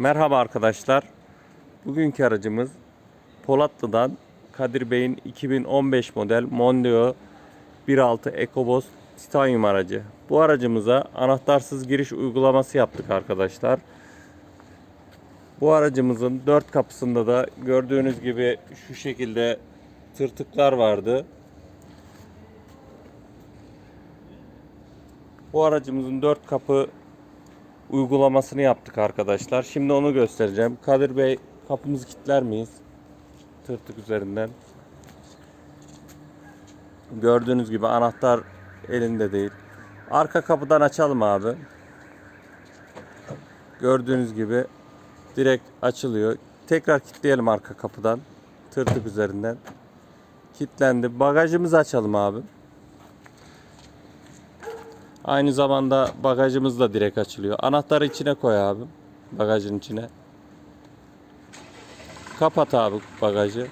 Merhaba arkadaşlar. Bugünkü aracımız Polatlı'dan Kadir Bey'in 2015 model Mondeo 1.6 EcoBoost Titanium aracı. Bu aracımıza anahtarsız giriş uygulaması yaptık arkadaşlar. Bu aracımızın dört kapısında da gördüğünüz gibi şu şekilde tırtıklar vardı. Bu aracımızın dört kapı uygulamasını yaptık arkadaşlar. Şimdi onu göstereceğim. Kadir Bey kapımızı kilitler miyiz? Tırtık üzerinden. Gördüğünüz gibi anahtar elinde değil. Arka kapıdan açalım abi. Gördüğünüz gibi direkt açılıyor. Tekrar kilitleyelim arka kapıdan. Tırtık üzerinden. Kilitlendi. Bagajımızı açalım abi. Aynı zamanda bagajımız da direkt açılıyor. Anahtarı içine koy abi. Bagajın içine. Kapat abi bagajı.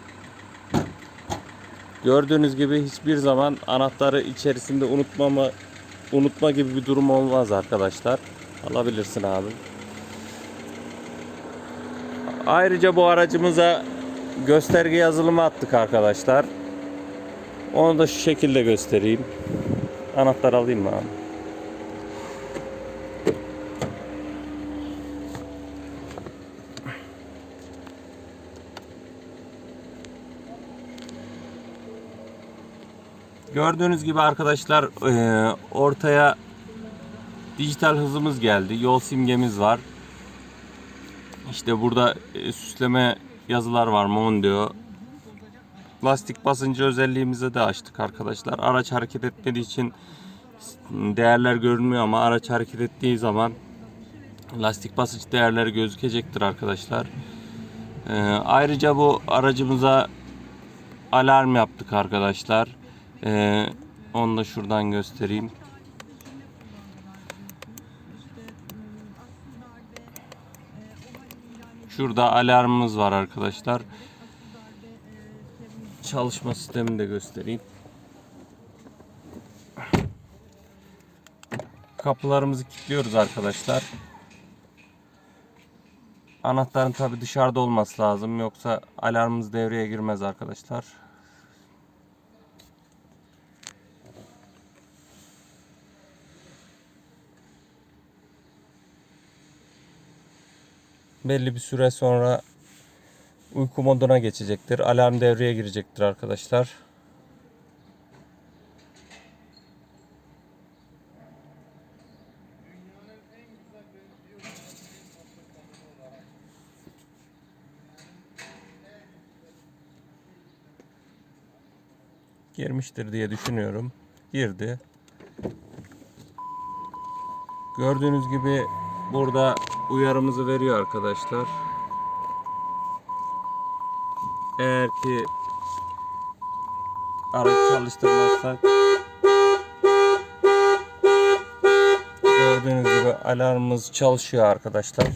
Gördüğünüz gibi hiçbir zaman anahtarı içerisinde unutmama unutma gibi bir durum olmaz arkadaşlar. Alabilirsin abi. Ayrıca bu aracımıza gösterge yazılımı attık arkadaşlar. Onu da şu şekilde göstereyim. Anahtar alayım mı abi? Gördüğünüz gibi arkadaşlar eee, ortaya dijital hızımız geldi. Yol simgemiz var. İşte burada e, süsleme yazılar var Mondeo. Lastik basıncı özelliğimizi de açtık arkadaşlar. Araç hareket etmediği için değerler görünmüyor ama araç hareket ettiği zaman lastik basınç değerleri gözükecektir arkadaşlar. Eee, ayrıca bu aracımıza alarm yaptık arkadaşlar. Ee, onu da şuradan göstereyim. Şurada alarmımız var arkadaşlar. Çalışma sistemini de göstereyim. Kapılarımızı kilitliyoruz arkadaşlar. Anahtarın tabi dışarıda olması lazım yoksa alarmımız devreye girmez arkadaşlar. Belli bir süre sonra uyku moduna geçecektir. Alarm devreye girecektir arkadaşlar. Girmiştir diye düşünüyorum. Girdi. Gördüğünüz gibi burada uyarımızı veriyor arkadaşlar. Eğer ki araç çalıştırmazsak gördüğünüz gibi alarmımız çalışıyor arkadaşlar.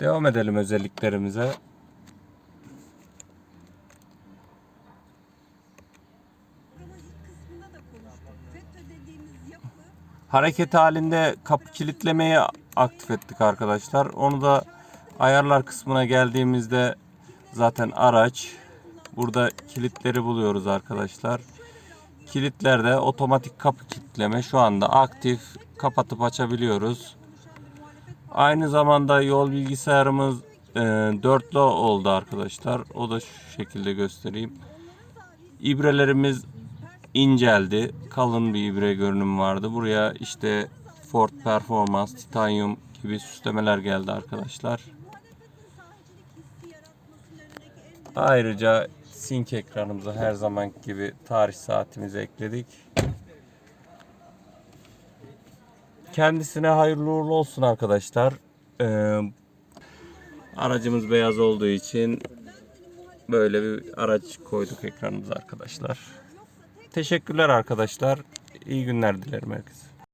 Devam edelim özelliklerimize. Hareket halinde kapı kilitlemeyi aktif ettik arkadaşlar. Onu da ayarlar kısmına geldiğimizde zaten araç burada kilitleri buluyoruz arkadaşlar. Kilitlerde otomatik kapı kilitleme şu anda aktif kapatıp açabiliyoruz. Aynı zamanda yol bilgisayarımız e, dörtlü oldu arkadaşlar. O da şu şekilde göstereyim. İbrelerimiz inceldi. Kalın bir ibre görünüm vardı. Buraya işte Ford Performance, Titanium gibi süslemeler geldi arkadaşlar. Ayrıca sync ekranımıza her zaman gibi tarih saatimizi ekledik. Kendisine hayırlı uğurlu olsun arkadaşlar. Ee, aracımız beyaz olduğu için böyle bir araç koyduk ekranımıza arkadaşlar. Teşekkürler arkadaşlar. İyi günler dilerim herkese.